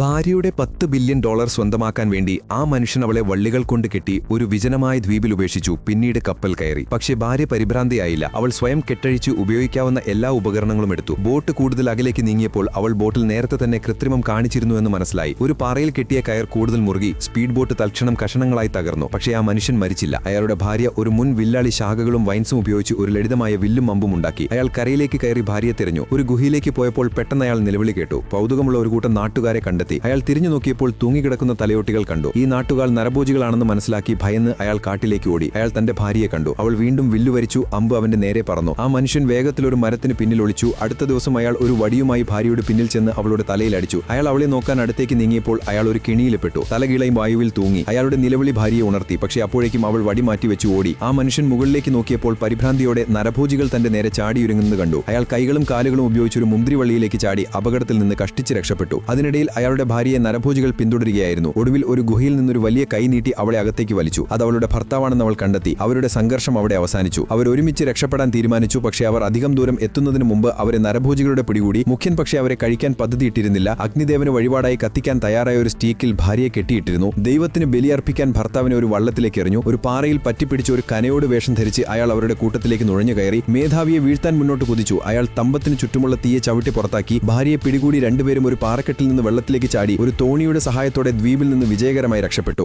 ഭാര്യയുടെ പത്ത് billion dollar സ്വന്തമാക്കാൻ വേണ്ടി ആ മനുഷ്യൻ അവളെ വള്ളികൾ കൊണ്ട് കെട്ടി ഒരു വിജനമായ ദ്വീപിൽ ഉപേക്ഷിച്ചു. പിന്നീട് കപ്പൽ കയറി. പക്ഷേ ഭാര്യ പരിഭ്രാന്തിയായില്ല. അവൾ സ്വയം കെട്ടഴിച്ച് ഉപയോഗിക്കാവുന്ന എല്ലാ ഉപകരണങ്ങളും എടുത്തു. ബോട്ട് കൂടുതൽ അകലേക്ക് നീങ്ങിയപ്പോൾ അവൾ ബോട്ടിൽ നേരത്തെ തന്നെ കൃത്രിമം കാണിച്ചിരുന്നു എന്ന് മനസ്സിലായി. ഒരു പാറയിൽ കെട്ടിയ കയർ കൂടുതൽ മുറുകി സ്പീഡ് ബോട്ട് തൽക്ഷണം കഷണങ്ങളായി തകർന്നു. പക്ഷേ ആ മനുഷ്യൻ മരിച്ചില്ല. അയാളുടെ ഭാര്യ ഒരു മുൻ വില്ലാളി ശാഖകളും വൈൻസും ഉപയോഗിച്ച് ഒരു ലളിതമായ വില്ലും അമ്പും ഉണ്ടാക്കി. അയാൾ കരയിലേക്ക് കയറി ഭാര്യയെ തിരഞ്ഞു. ഒരു ഗുഹയിലേക്ക് പോയപ്പോൾ പെട്ടെന്ന് അയാൾ നിലവിളി കേട്ടു. കൗതുകമുള്ള ഒരു കൂട്ടം നാട്ടുകാരെ കണ്ടെത്തി. അയാൾ തിരിഞ്ഞു നോക്കിയപ്പോൾ തൂങ്ങിക്കിടക്കുന്ന തലയോട്ടികൾ കണ്ടു. ഈ നാട്ടുകാർ നരഭോജികളാണെന്ന് മനസ്സിലാക്കി ഭയന്ന് അയാൾ കാട്ടിലേക്ക് ഓടി. അയാൾ തന്റെ ഭാര്യയെ കണ്ടു. അവൾ വീണ്ടും വില്ലുവരിച്ചു അമ്പ് അവന്റെ നേരെ പറന്നു. ആ മനുഷ്യൻ വേഗത്തിൽ ഒരു മരത്തിന് പിന്നിൽ ഒളിച്ചു. അടുത്ത ദിവസം അയാൾ ഒരു വടിയുമായി ഭാര്യയുടെ പിന്നിൽ ചെന്ന് അവളുടെ തലയിൽ അടിച്ചു. അയാൾ അവളെ നോക്കാൻ അടുത്തേക്ക് നീങ്ങിയപ്പോൾ അയാൾ ഒരു കിണിയിൽപ്പെട്ടു തലകീളയും വായുവിൽ തൂങ്ങി. അയാളുടെ നിലവിളി ഭാര്യയെ ഉണർത്തി. പക്ഷേ അപ്പോഴേക്കും അവൾ വടി മാറ്റി വെച്ച് ഓടി. ആ മനുഷ്യൻ മുകളിലേക്ക് നോക്കിയപ്പോൾ പരിഭ്രാന്തിയോടെ നരഭോജികൾ തന്റെ നേരെ ചാടിയൊരുങ്ങുന്നത് കണ്ടു. അയാൾ കൈകളും കാലുകളും ഉപയോഗിച്ച് ഒരു മുന്തിരിവള്ളിയിലേക്ക് ചാടി അപകടത്തിൽ നിന്ന് കഷ്ടിച്ച് രക്ഷപ്പെട്ടു. അതിനിടയിൽ അയാളുടെ ഭാര്യയെ നരഭോജികൾ പിന്തുടരുകയായിരുന്നു. ഒടുവിൽ ഒരു ഗുഹയിൽ നിന്നൊരു വലിയ കൈ നീട്ടി അവളെ അകത്തേക്ക് വലിച്ചു. അത് അവളുടെ ഭർത്താവാണെന്ന് അവൾ കണ്ടെത്തി. അവരുടെ സംഘർഷം അവിടെ അവസാനിച്ചു. അവർ ഒരുമിച്ച് രക്ഷപ്പെടാൻ തീരുമാനിച്ചു. പക്ഷേ അവർ അധികം ദൂരം എത്തുന്നതിന് മുമ്പ് അവരെ നരഭോജികളുടെ പിടികൂടി. മുഖ്യൻ പക്ഷേ അവരെ കഴിക്കാൻ പദ്ധതിയിട്ടിരുന്നില്ല. അഗ്നിദേവന് വഴിപാടായി കത്തിക്കാൻ തയ്യാറായ ഒരു സ്റ്റീക്കിൽ ഭാര്യയെ കെട്ടിയിട്ടിരുന്നു. ദൈവത്തിന് ബലിയർപ്പിക്കാൻ ഭർത്താവിനെ ഒരു വള്ളത്തിലേക്ക് എറിഞ്ഞു. ഒരു പാറയിൽ പറ്റിപ്പിടിച്ച് ഒരു കനയോട് വേഷം ധരിച്ച് അയാൾ അവരുടെ കൂട്ടത്തിലേക്ക് നുഴഞ്ഞു കയറി. മേധാവിയെ വീഴ്ത്താൻ മുന്നോട്ട് കുതിച്ചു. അയാൾ തമ്പത്തിന് ചുറ്റുമുള്ള തീയെ ചവിട്ടി പുറത്താക്കി. ഭാര്യയെ പിടികൂടി രണ്ടുപേരും ഒരു പാറക്കെട്ടിൽ നിന്ന് വെള്ളത്തിലേക്ക് ചാടി ഒരു തോണിയുടെ സഹായത്തോടെ ദ്വീപിൽ നിന്ന് വിജയകരമായി രക്ഷപ്പെട്ടു.